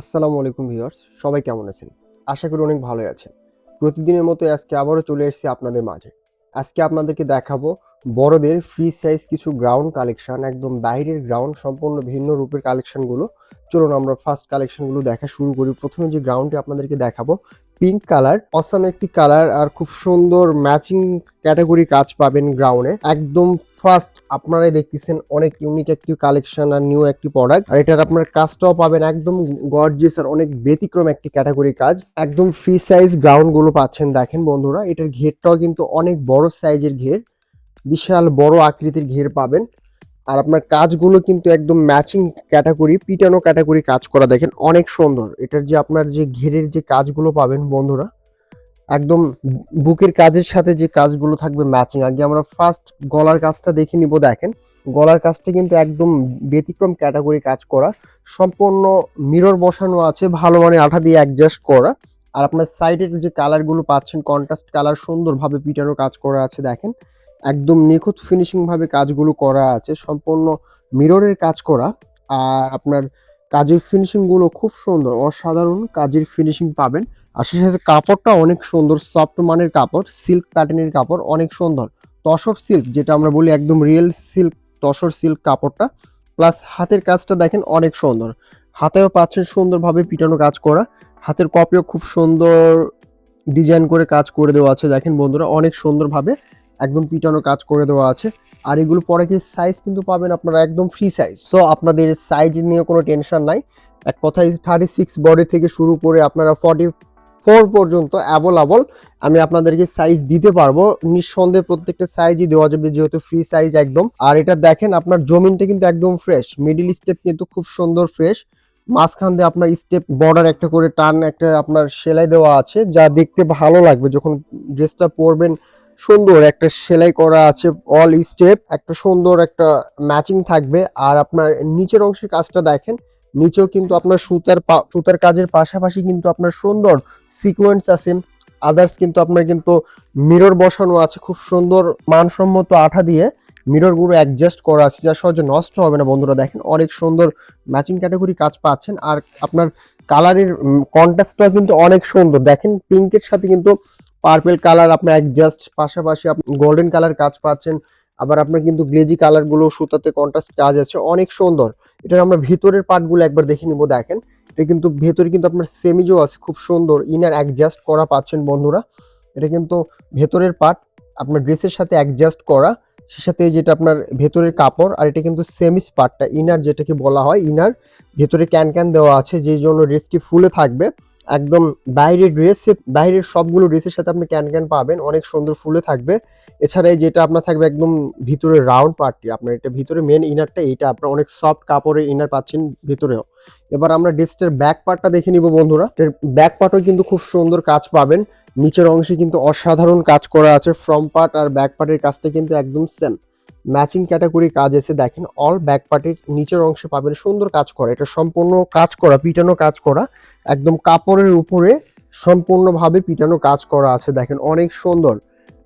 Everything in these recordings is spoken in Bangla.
আসসালামু আলাইকুম ভিউয়ার্স, সবাই কেমন আছেন? আশা করি অনেক ভালোই আছেন। প্রতিদিনের মতো আজকে আবারও চলে এসেছি আপনাদের মাঝে। আজকে আপনাদেরকে দেখাবো বড়দের ফ্রি সাইজ কিছু গ্রাউন্ড কালেকশন একদম বাইরের গ্রাউন্ড সম্পূর্ণ ভিন্ন রূপের কালেকশনগুলো চলুন আমরা ফার্স্ট কালেকশনগুলো দেখা শুরু করি। প্রথমে যে গ্রাউন্ডটি আপনাদেরকে দেখাবো পিঙ্ক কালার অসাম একটি কালার আর খুব সুন্দর ম্যাচিং ক্যাটাগরি কাজ পাবেন গ্রাউন্ডে একদম ফার্স্ট আপনারাই দেখতেছেন অনেক ইউনিক একটি কালেকশন আর নিউ একটি প্রোডাক্ট আর এটার আপনার কাজটাও পাবেন একদম গর্জিয়াস আর অনেক ব্যতিক্রম একটি ক্যাটাগরি কাজ। একদম ফ্রি সাইজ গ্রাউন্ডগুলো পাচ্ছেন। দেখেন বন্ধুরা, এটার ঘেরটাও কিন্তু অনেক বড় সাইজের ঘের, বিশাল বড় আকৃতির ঘের পাবেন। আর আপনার কাজগুলো কিন্তু একদম ম্যাচিং ক্যাটাগরি পিটানো ক্যাটাগরি কাজ করা। দেখেন অনেক সুন্দর। এটার যে আপনার যে ঘেরের যে কাজগুলো পাবেন বন্ধুরা একদম বুকের কাজের সাথে যে কাজগুলো থাকবে ম্যাচিং আগে আমরা ফার্স্ট গলার কাজটা দেখে নিব, দেখেন। গলার কাজটা কিন্তু একদম ব্যতিক্রম ক্যাটাগরি কাজ করা। সম্পূর্ণ মিরর বসানো আছে, ভালো মানের আঠা দিয়ে অ্যাডজাস্ট করা। আর আপনার সাইডের যে কালারগুলো পাচ্ছেন কন্ট্রাস্ট কালার সুন্দরভাবে পিটারও কাজ করা আছে, দেখেন। একদম নিখুঁত ফিনিশিংভাবে কাজগুলো করা আছে, সম্পূর্ণ মিররের কাজ করা। আর আপনার কাজের ফিনিশিংগুলো খুব সুন্দর, অসাধারণ কাজের ফিনিশিং পাবেন। আর সেই সাথে কাপড়টা অনেক সুন্দর সফট মানের কাপড় সিল্ক প্যাটার্নের কাপড় অনেক সুন্দর। তসর সিল্ক যেটা আমরা বলি একদম রিয়েল সিল্ক তসর সিল্ক কাপড়টা। প্লাস হাতের কাজটা দেখেন অনেক সুন্দর। হাতেও পাচ্ছেন সুন্দরভাবে পিটানো কাজ করা। হাতের কপিও খুব সুন্দর ডিজাইন করে কাজ করে দেওয়া আছে। দেখেন বন্ধুরা, অনেক সুন্দরভাবে একদম পিটানো কাজ করে দেওয়া আছে। আর এগুলো পরে কি সাইজ কিন্তু পাবেন আপনারা একদম ফ্রি সাইজ সো আপনাদের সাইজ নিয়ে কোনো টেনশন নাই। এক কথায় থার্টি সিক্স বডি থেকে শুরু করে আপনারা ফর্টি ফোর পর্যন্ত অ্যাভেলেবল আমি আপনাদেরকে সাইজ দিতে পারব। নিঃসন্দেহে প্রত্যেকটা সাইজই দেওয়া যাবে, যেহেতু ফ্রি সাইজ একদম। আর এটা দেখেন, আপনার জমিনটা কিন্তু একদম ফ্রেশ মিডিল স্টেপ কিন্তু খুব সুন্দর ফ্রেশ মাঝখান দিয়ে আপনার স্টেপ বর্ডার একটা করে টান, একটা আপনার সেলাই দেওয়া আছে। যা দেখতে ভালো লাগবে। যখন ড্রেসটা পরবেন, সুন্দর একটা সেলাই করা আছে অল স্টেপ একটা সুন্দর একটা ম্যাচিং থাকবে। আর আপনার নিচের অংশের কাজটা দেখেন নিচেও কিন্তু আপনার সুতার সুতার কাজের পাশাপাশি কিন্তু আপনার সুন্দর সিকোয়েন্স আছে। আদার্স কিন্তু আপনার কিন্তু মিরর বসানো আছে, খুব সুন্দর মানসম্মত আঠা দিয়ে। মিররগুলো অ্যাডজাস্ট করা আছে যা সহজে নষ্ট হবে না বন্ধুরা, দেখেন অনেক সুন্দর ম্যাচিং ক্যাটাগরি কাজ পাচ্ছেন। আর আপনার কালারের কন্ট্রাস্টটা কিন্তু অনেক সুন্দর। দেখেন পিঙ্কের সাথে কিন্তু পার্পেল কালার আপনার অ্যাডজাস্ট পাশাপাশি আপনি গোল্ডেন কালার কাজ পাচ্ছেন। আবার আপনার কিন্তু গ্লেজি কালারগুলো, সুতাতে কন্ট্রাস্ট কাজ আছে, অনেক সুন্দর। এটার আমরা ভিতরের পার্টগুলো একবার দেখে নিব, দেখেন। এটা কিন্তু ভেতরে কিন্তু আপনার সেমিজো আছে, খুব সুন্দর। ইনার অ্যাডজাস্ট করা পাচ্ছেন বন্ধুরা। এটা কিন্তু ভেতরের পার্ট আপনার ড্রেসের সাথে অ্যাডজাস্ট করা। সে সাথে যেটা আপনার ভেতরের কাপড়, আর এটা কিন্তু সেমিস পার্টটা ইনার যেটাকে বলা হয় ইনার ভেতরে ক্যান ক্যান দেওয়া আছে, যেই জন্য ড্রেসটি ফুলে থাকবে। একদম বাইরের ড্রেস বাইরের সবগুলো ড্রেসের সাথে আপনি ক্যান ক্যান পাবেন। অনেক সুন্দর ফুলে থাকবে। এছাড়া যেটা আপনার থাকবে একদম ভিতরে রাউন্ড পার্টটি আপনার এটা ভিতরে মেন ইনারটা এইটা। আপনার অনেক সফট কাপড়ের ইনার পাচ্ছেন ভিতরেও। এবার আমরা ড্রেসটার ব্যাক পার্টটা দেখে নিব বন্ধুরা। ব্যাক পার্টও কিন্তু খুব সুন্দর কাজ পাবেন। নিচের অংশে কিন্তু অসাধারণ কাজ করা আছে। ফ্রম পার্ট আর ব্যাক পার্টের কাজটা কিন্তু একদম সেম ম্যাচিং ক্যাটাগরি কাজ এসে দেখেন অল ব্যাক পার্টের নিচের অংশে পাবেন। সুন্দর কাজ করা। এটা সম্পূর্ণ কাজ করা, পিটানো কাজ করা। একদম কাপড়ের উপরে সম্পূর্ণভাবে পিটানো কাজ করা আছে। দেখেন অনেক সুন্দর।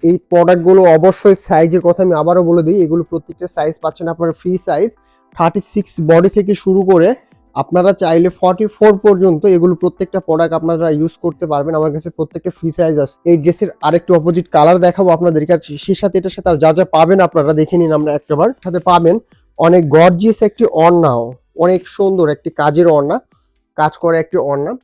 এই প্রোডাক্টগুলো অবশ্যই সাইজের কথা আমি আবারও বলে দিই। এগুলো প্রত্যেকটা সাইজ পাচ্ছেন আপনার free size thirty six body থেকে শুরু করে আপনারা চাইলে ফর্টি ফোর পর্যন্ত এগুলো প্রত্যেকটা প্রোডাক্ট আপনারা ইউজ করতে পারবেন। আমার কাছে প্রত্যেকটা ফ্রি সাইজ আছে। এই ড্রেসের আরেকটু অপোজিট কালার দেখাবো আপনাদেরকে। আর সে সাথে এটার সাথে আর যা যা পাবেন আপনারা দেখে নিন আমরা একটাবার। সাথে পাবেন অনেক গর্জিয়াস একটি অর্ণাও অনেক সুন্দর একটি কাজের অর্ণা কাজ করা একটি অর্ণাম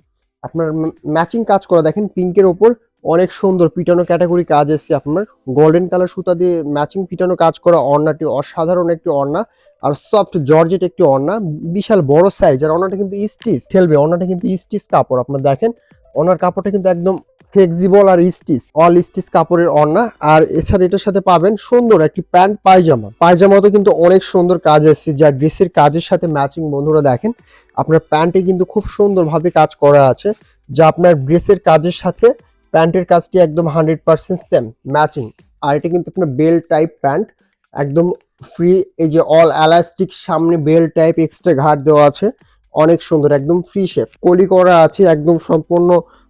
আপনার ম্যাচিং কাজ করা। দেখেন পিঙ্কের ওপর অনেক সুন্দর পিটানো ক্যাটাগরি কাজ এসছে আপনার। গোল্ডেন কালার সুতা দিয়ে ম্যাচিং পিটানো কাজ করা অর্ণাটি অসাধারণ একটি অর্ণা আর সফট জর্জেট একটি অর্ণা বিশাল বড় সাইজ আর অর্ণাটা কিন্তু স্টিচ ঠেলবে অর্ণাটা কিন্তু স্টিচ কাপড়। আপনার দেখেন অর্ণার কাপড়টা কিন্তু একদম ফ্লেক্সিবল আর স্টিচ অল স্টিচ কাপড়ের অর্ণা আর এছাড়া এটার সাথে পাবেন সুন্দর একটি প্যান্ট পায়জামা। পায়জামাতে কিন্তু অনেক সুন্দর কাজ এসছে। যা ড্রেসের কাজের সাথে ম্যাচিং বন্ধুরা দেখেন, আপনার প্যান্টে কিন্তু খুব সুন্দরভাবে কাজ করা আছে, যা আপনার ড্রেসের কাজের সাথে প্যান্টের কাজটি একদম হান্ড্রেড পার্সেন্ট সেম ম্যাচিং আর এটা কিন্তু আপনার বেল টাইপ প্যান্ট একদম ফ্রি এই যে অল এলাস্টিক সামনে বেল টাইপ এক্সট্রা ঘাট দেওয়া আছে, অনেক সুন্দর, একদম ফ্রি শেপ কলি করা আছে, একদম সম্পূর্ণ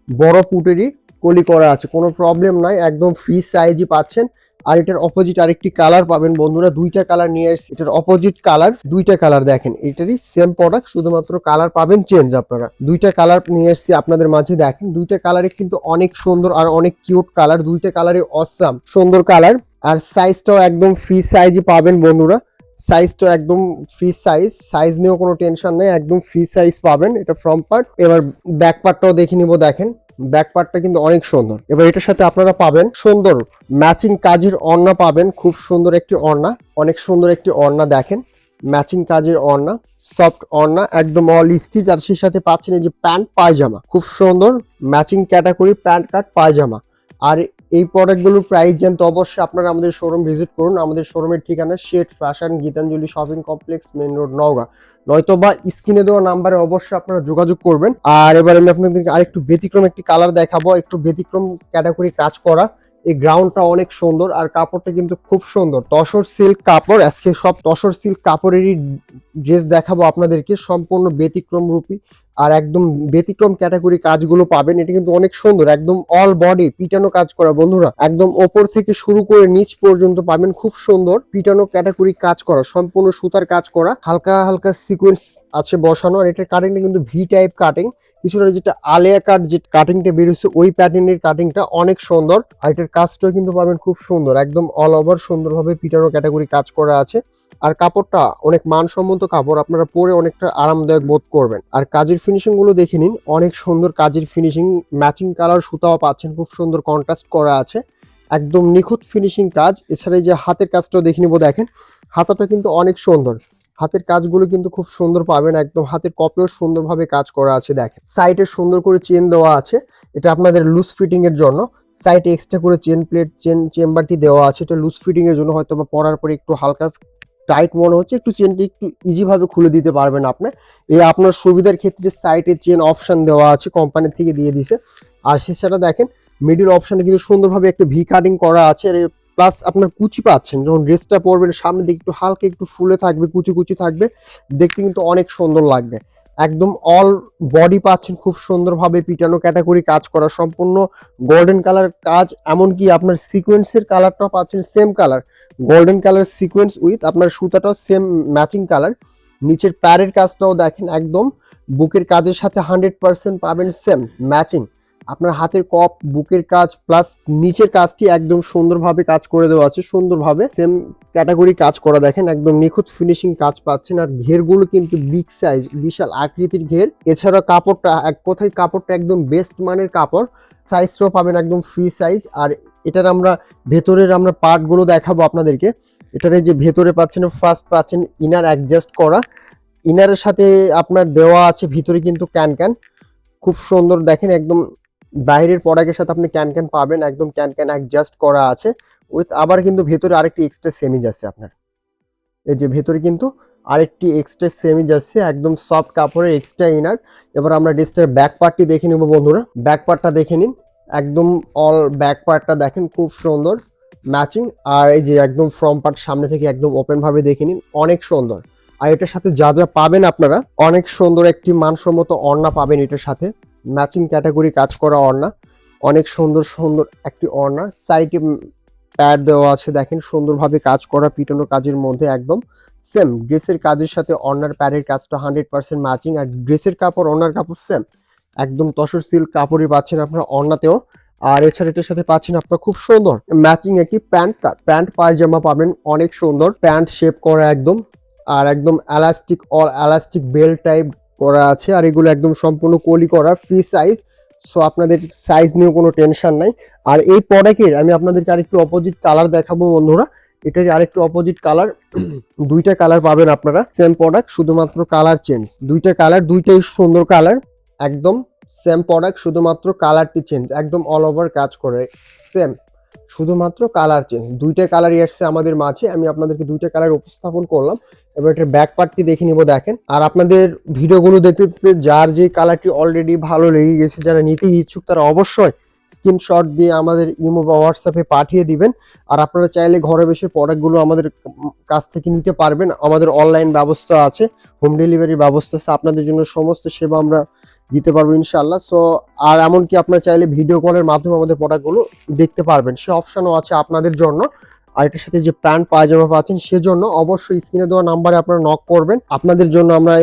বড় পুটেরই। কলি করা আছে, কোনো প্রবলেম নাই, একদম ফ্রি সাইজই পাচ্ছেন। আর এটার অপোজিট আরেকটি কালার পাবেন বন্ধুরা, দুইটা কালার নিয়ে এসেছি এটার অপোজিট কালার দুইটা কালার দেখেন। এটারই সেম প্রোডাক্ট শুধুমাত্র কালার পাবেন চেঞ্জ আপনারা। দুইটা কালার নিয়ে এসেছি আপনাদের মাঝে, দেখেন, দুইটা কালারে কিন্তু অনেক সুন্দর আর অনেক কিউট কালার দুইটা কালারে অসাম সুন্দর কালার আর সাইজটাও একদম ফ্রি সাইজই পাবেন বন্ধুরা। সাইজটা একদম ফ্রি সাইজ সাইজ নিয়েও কোনো টেনশন নেই, একদম ফ্রি সাইজ পাবেন, এটা ফ্রন্ট পার্ট এবার ব্যাক পার্টটাও দেখে নিব, দেখেন। ব্যাক পার্টটা কিন্তু অনেক সুন্দর। এবার এটার সাথে আপনারা পাবেন সুন্দর ম্যাচিং কাজের অর্ণা পাবেন, খুব সুন্দর একটি অর্ণা অনেক সুন্দর একটি অর্ণা দেখেন, ম্যাচিং কাজের অর্ণা সফট অর্ণা একদম অল স্টিচ আর সেই সাথে পাচ্ছেন এই যে প্যান্ট পায়জামা, খুব সুন্দর ম্যাচিং ক্যাটাগরি প্যান্ট কাট পায়জামা। আর এই প্রোডাক্টগুলোর প্রাইস জানতে অবশ্যই আপনারা আমাদের শোরুম ভিজিট করুন। আমাদের শোরুমের ঠিকানা Shade Fashion Gitanjali shopping complex main road Naogaon. নয়তো বা স্ক্রিনে দেওয়া নাম্বারে অবশ্যই আপনারা যোগাযোগ করবেন। আর এবার আমি আপনাদেরকে আরেকটু ব্যতিক্রম একটি কালার দেখাবো। একটু ব্যতিক্রম ক্যাটাগরি কাজ করা। এই গ্রাউন্ডটা অনেক সুন্দর আর কাপড়টা কিন্তু খুব সুন্দর। তসর সিল্ক কাপড়। আজকে সব তসর সিল্ক কাপড়েরই ড্রেস দেখাবো আপনাদেরকে। সম্পূর্ণ ব্যতিক্রম রূপী আর একদম ব্যতিক্রম ক্যাটাগরি কাজগুলো পাবেন। এটা কিন্তু অনেক সুন্দর, একদম অল বডি পিটানো কাজ করা। বন্ধুরা, একদম ওপর থেকে শুরু করে নিচ পর্যন্ত পাবেন, খুব সুন্দর পিটানো ক্যাটাগরি কাজ করা, সম্পূর্ণ সুতার কাজ করা। হালকা হালকা সিকোয়েন্স আছে বসানো, আর এটার কাটিংটা কিন্তু ভি টাইপ কাটিং কিছুটা যেটা আলেয়া কাট যে কাটিংটা বেরোচ্ছে, ওই প্যাটার্নের কাটিংটা অনেক সুন্দর। আর এটার কাজটাও কিন্তু পাবেন খুব সুন্দর, একদম অল ওভার সুন্দরভাবে পিটানো ক্যাটাগরি কাজ করা আছে। আর কাপড়টা অনেক মানসম্মত কাপড়, আপনারা পরে অনেকটা আরামদায়ক বোধ করবেন। আর কাজের ফিনিশিংগুলো দেখে নিন, অনেক সুন্দর কাজের ফিনিশিং ম্যাচিং কালার সুতাও পাচ্ছেন, খুব সুন্দর কন্ট্রাস্ট করা আছে। একদম নিখুঁত ফিনিশিং কাজ, এছাড়া এই যে হাতের কাজটাও দেখে নিব, দেখেন, হাতাটা কিন্তু অনেক সুন্দর। হাতের কাজগুলো কিন্তু খুব সুন্দর পাবেন, একদম হাতের কপেও সুন্দরভাবে কাজ করা আছে, দেখেন। সাইডে সুন্দর করে চেন দেওয়া আছে, এটা আপনাদের লুজ ফিটিং এর জন্য। সাইডে এক্সট্রা করে চেন প্লেট চেন চেম্বারটি দেওয়া আছে, এটা লুজ ফিটিং এর জন্য হয়তো বা পরার পরে একটু হালকা টাইট মনে হচ্ছে, একটু চেনটি একটু ইজিভাবে খুলে দিতে পারবেন আপনি। এই আপনার সুবিধার ক্ষেত্রে সাইডে চেন অপশান দেওয়া আছে কোম্পানি থেকে দিয়ে দিছে। আর সেটা দেখেন মিডিল অপশানে কিন্তু সুন্দরভাবে একটা ভি কাটিং করা আছে। প্লাস আপনার কুচি পাচ্ছেন, যখন ড্রেসটা পরবেন, সামনের দিকে একটু হালকা একটু ফুলে থাকবে, কুচি কুচি থাকবে, দেখতে কিন্তু অনেক সুন্দর লাগবে। একদম অল বডি পাচ্ছেন, খুব সুন্দরভাবে পিটানো ক্যাটাগরি কাজ করা, সম্পূর্ণ গোল্ডেন কালার কাজ, এমনকি আপনার সিকোয়েন্সের কালারটাও পাচ্ছেন same colour golden colour sequence with আপনার সুতাটাও সেম ম্যাচিং কালার নিচের প্যারের কাজটাও দেখেন একদম। বুকের কাজের সাথে হান্ড্রেড পার্সেন্ট পাবেন সেম ম্যাচিং আপনার হাতের কপ বুকের কাজ প্লাস নিচের কাজটি একদম সুন্দরভাবে কাজ করে দেওয়া আছে। সুন্দরভাবে সেম ক্যাটাগরি কাজ করা দেখেন। একদম নিখুঁত ফিনিশিং কাজ পাচ্ছেন। আর ঘেরগুলো কিন্তু বিগ সাইজ বিশাল আকৃতির ঘের। এছাড়া কাপড়টা, এক কোথায় কাপড়টা একদম বেস্ট মানের কাপড় সাইজটাও পাবেন একদম ফ্রি সাইজ আর এটার আমরা ভেতরের আমরা পার্টগুলো দেখাবো আপনাদেরকে। এটার এই যে ভেতরে পাচ্ছেন ফার্স্ট পাচ্ছেন ইনার অ্যাডজাস্ট করা। ইনারের সাথে আপনার দেওয়া আছে, ভিতরে কিন্তু ক্যান ক্যান খুব সুন্দর দেখেন, একদম বাইরের প্রোডাক্টের সাথে আপনি ক্যান ক্যান পাবেন, একদম ক্যান ক্যান অ্যাডজাস্ট করা আছে। উইথ আবার কিন্তু ভেতরে আরেকটি এক্সট্রা সেমিজ আছে আপনার। এই যে ভেতরে কিন্তু আরেকটি এক্সট্রা সেমিজ আছে, একদম সফট কাপড়ের এক্সট্রা ইনার এবার আমরা ড্রেসটার ব্যাক পার্টটি দেখে নেব বন্ধুরা। ব্যাক পার্টটা দেখে নিন। একদম অল ব্যাক পার্টটা দেখেন, খুব সুন্দর ম্যাচিং আর এই যে একদম ফ্রম পার্ট সামনে থেকে একদম ওপেন ভাবে দেখে নিন, অনেক সুন্দর। আর এটার সাথে যা যা পাবেন আপনারা, অনেক সুন্দর একটি মানসম্মত ওড়না পাবেন এটার সাথে। ম্যাচিং ক্যাটাগরি কাজ করা ওড়না অনেক সুন্দর সুন্দর একটি ওড়না সাইডে প্যাড দেওয়া আছে, দেখেন সুন্দরভাবে কাজ করা পিটানো কাজের মধ্যে একদম সেম ড্রেসের কাজের সাথে অন্যার প্যাডের কাজটা হান্ড্রেড পার্সেন্ট ম্যাচিং আর ড্রেসের কাপড় অন্যার কাপড় সেম একদম তসর সিল্ক কাপড়ই পাচ্ছেন আপনারা অন্যাতেও। আর এছাড়া এটার সাথে পাচ্ছেন আপনারা খুব সুন্দর ম্যাচিং একটি প্যান্ট প্যান্ট পায়জামা পাবেন, অনেক সুন্দর। প্যান্ট শেপ করা একদম, আর একদম elastic all elastic belt type করা আছে। আর এগুলো একদম সম্পূর্ণ কলি করা ফ্রি সাইজ সো আপনাদের সাইজ নিয়েও কোনো টেনশন নাই। আর এই প্রোডাক্টের আমি আপনাদেরকে আরেকটু অপোজিট কালার দেখাবো বন্ধুরা। এটার আরেকটু অপোজিট কালার দুইটা কালার পাবেন আপনারা। সেম প্রোডাক্ট শুধুমাত্র কালার চেঞ্জ দুইটা কালার দুইটাই সুন্দর কালার একদম সেম প্রোডাক্ট শুধুমাত্র কালারটি চেঞ্জ একদম অল ওভার কাজ করে সেম শুধুমাত্র কালার চেঞ্জ দুইটা কালারই আসছে আমাদের মাঝে, আমি আপনাদেরকে দুইটা কালার উপস্থাপন করলাম, এবার এটার ব্যাক পার্টটি দেখে নিব, দেখেন, আর আপনাদের ভিডিওগুলো দেখতে দেখতে যার যে কালারটি অলরেডি ভালো লেগে গেছে, যারা নিতে ইচ্ছুক, তারা অবশ্যই স্ক্রিনশট দিয়ে আমাদের ইমো বা হোয়াটসঅ্যাপে পাঠিয়ে দিবেন, আর আপনারা চাইলে ঘরে বসে প্রোডাক্টগুলো আমাদের কাছ থেকে নিতে পারবেন, আমাদের অনলাইন ব্যবস্থা আছে হোম ডেলিভারি ব্যবস্থা আছে, আপনাদের জন্য সমস্ত সেবা আমরা দিতে পারব ইনশাল্লাহ সো আর এমনকি আপনার চাইলে ভিডিও কলের মাধ্যমে আমাদের প্রোডাক্টগুলো দেখতে পারবেন। সে অপশনও আছে আপনাদের জন্য। আর এটার সাথে যে প্যান্ট, পায়জামা পাচ্ছেন, সেজন্য অবশ্যই স্ক্রিনে দেওয়া নাম্বারে আপনারা নক করবেন। আপনাদের জন্য আমরা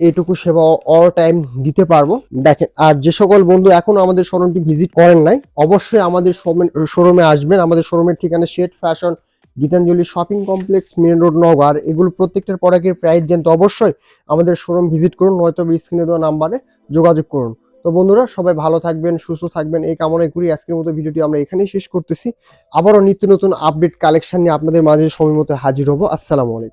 এইটুকু সেবা অল টাইম দিতে পারব। দেখেন, আর যে সকল বন্ধু এখনও আমাদের শোরুমটি ভিজিট করেন নাই, অবশ্যই আমাদের শোরুমে আসবেন। আমাদের শোরুমের ঠিকানা Shade Fashion Gitanjali shopping complex main road নগর এগুলো প্রত্যেকটার প্রোডাক্টের প্রাইস জানতে অবশ্যই আমাদের শোরুম ভিজিট করুন, নয়তো স্ক্রিনে দেওয়া নাম্বারে যোগাযোগ করুন। তো বন্ধুরা, সবাই ভালো থাকবেন, সুস্থ থাকবেন, এই কামনায় করি আজকের মতো ভিডিওটি আমরা এখানেই শেষ করতেছি। আবারও নিত্য নতুন আপডেট কালেকশন নিয়ে আপনাদের মাঝে সময় মতো হাজির হব। আসসালামু আলাইকুম।